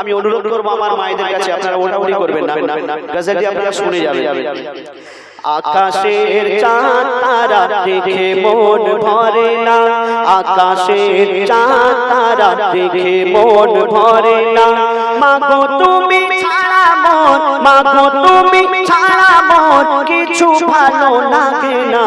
আমি অনুরোধ করব আমার মায়েদের কাছে, আপনারা ওঠাউঠি করবেন না। গজলটি আপনারা শুনে যাবেন। আকাশের চাঁদ তারা দেখে মন ভরে না। আকাশের চাঁদ তারা দেখে মন ভরে না। মাগো তুমি ছাড়া মন, মাগো তুমি ছাড়া মন, কিছু ভালো লাগে না।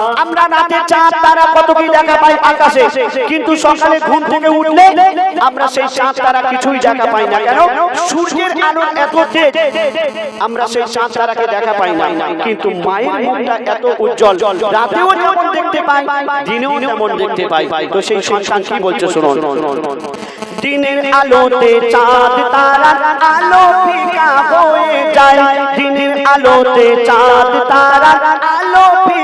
রাতে চাঁদ তারা কত কি দেখা পাই আকাশে। কিন্তু সকালে ঘুম থেকে উঠলে আমরা সেই চাঁদ তারা কিছুই দেখা পাই না। কেন? সূর্যের আলো এত তেজ, আমরা সেই চাঁদ তারাকে দেখা পাই না। কিন্তু মায়ের মুখটা এত উজ্জ্বল, রাতেও যেমন দেখতে পাই, দিনেও যেমন দেখতে পাই। তো সেই সন্তান কি বলছে শুনুন। দিনের আলোতে চাঁদ তারা আলো ফিকা হয়ে যায়। দিনের আলোতে চাঁদ তারা আলো ফিকা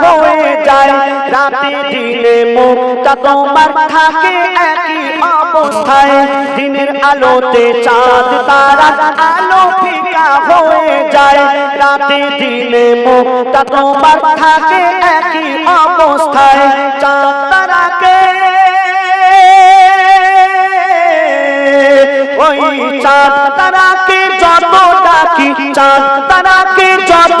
হয়ে যায়, রাতে দিনে মুক্তা তোমার থাকে একই অবস্থায়। দিনের আলোতে চাঁদ তারা আলো ফিকা হয়ে যায়। রাতে দিনে মুক্তা তোমার থাকে একই অবস্থায়। চাঁদ, তারাকে ওই চাঁদ, তারাকে যত ডাকি, চাঁদ, তারাকে যত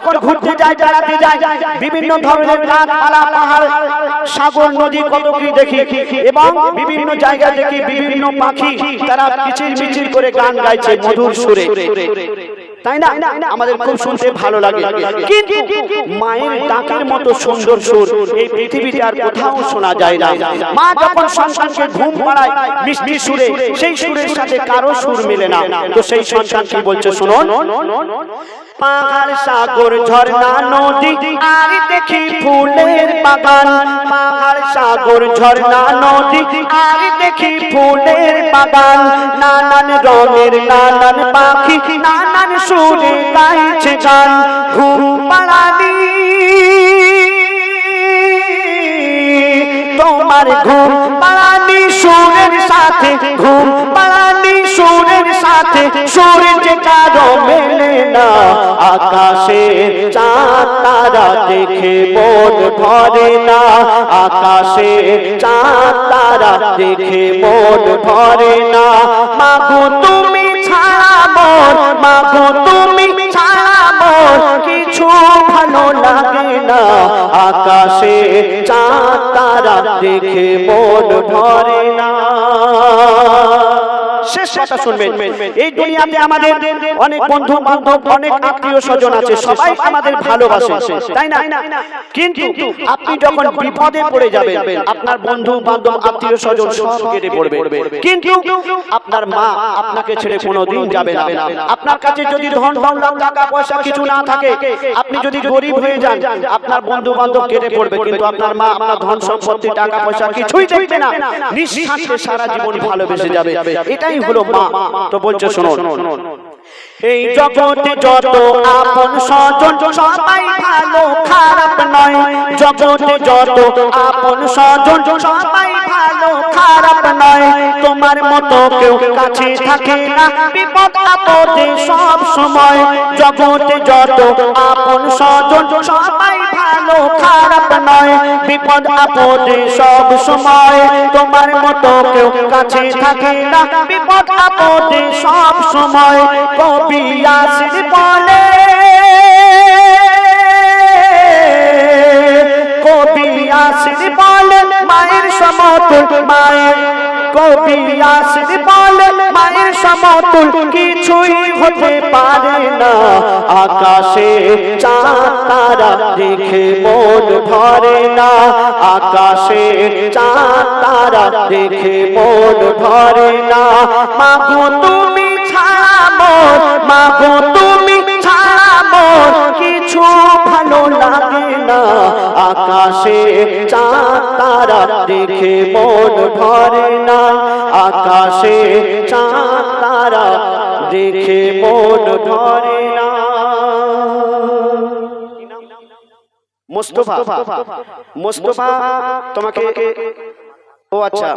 যখন ঘুরতে যায়, বেড়াতে যায়, বিভিন্ন ধরনের গাছপালা, পাহাড়, সাগর, নদী, কত কি দেখি। এবং বিভিন্ন জায়গা দেখি, বিভিন্ন পাখি, তারা কিচির মিচির করে গান গাইছে মধুর সুরে। তাই না? আমাদের খুব শুনতে ভালো লাগে। কিন্তু মায়ের ডাকের মতো সুন্দর সুর এই পৃথিবীতে আর কোথাও শোনা যায় না। মা যখন সন্তানকে ঘুম পাড়ায় মিষ্টি সুরে সেই সুরের সাথে কারও সুর মেলে না। তো সেই সন্তান কি বলছে শুনুন? পাহাড় সাগর ঝর্ণা নদী আর দেখি ফুলের বাগান। পাহাড় সাগর ঝর্ণা নদী আর দেখি ফুলের বাগান। নানান রঙের নানান পাখি নানান সুরে গাইছে গান, ঘুম তোমার ঘুম সুরের সাথে ঘুম সুরের সাথে মেলে না আকাশে চাঁদ তারা দেখে মন ভরে না আকাশে চাঁদ তারা দেখে মন ভরে না। মাগো তুমি মন মাগো তুমি ছাড়া মন কিছু ভালো লাগে না। আকাশে চাঁদ তারা দেখে মন ভরে না। শেষ কথা শুনবেন। এই দুনিয়াতে আমাদের অনেক বন্ধু বান্ধব অনেক আত্মীয় স্বজন আছে সবাই আমাদের ভালোবাসে। তাই না? কিন্তু আপনি যখন বিপদে পড়ে যাবেন আপনার বন্ধু বান্ধব আত্মীয় স্বজন সব কেটে পড়বে। কিন্তু আপনার মা আপনাকে ছেড়ে কোনোদিন যাবে না। আপনার কাছে যদি ধন দৌলত টাকা পয়সা কিছু না থাকে আপনি যদি গরিব হয়ে যান আপনার বন্ধু বান্ধব কেটে পড়বে কিন্তু আপনার মা আপনার ধন সম্পত্তি টাকা পয়সা কিছুই দেখবে না। নিঃস্বার্থে সারা জীবন ভালোবেসে যাবে এটাই হলো মা। তো বলছে শুনুন এই জগতে যত আপন স্বজন সবাই ভালো খারাপ নয়। জগতে যত আপন স্বজন সবাই ভালো খারাপ নয়। তোমার মতো কেউ কাছে থাকে না। বিপদ আপদে সব সময়। জগতে যত আপন স্বজন সবাই খারাপ নয়, বিপদ আপদে সব সময়। তোমার মতো কেউ কাছে থাকে না, বিপদ আপদে সব সময়। কবি আসির বলে, কবি আসির বলে, মায়ের সমতুল মায়ের কবি আসির বলে মায়ের সমতুল কিছুই হতে পারে না। আকাশে চাঁদ, তারা দেখে মন ভরে না। আকাশে চাঁদ, তারা দেখে মন ভরে না। মাগো তুমি ছাড়া মাগো তুমি ছাড়া কিছু ভালো লাগে না। আকাশে, চাঁদ, তারা দেখে মন ভরে না আকাশে, চাঁদ, তারা দেখে মন ভরে না মোস্তফা মোস্তফা, তোমাকে ও আচ্ছা।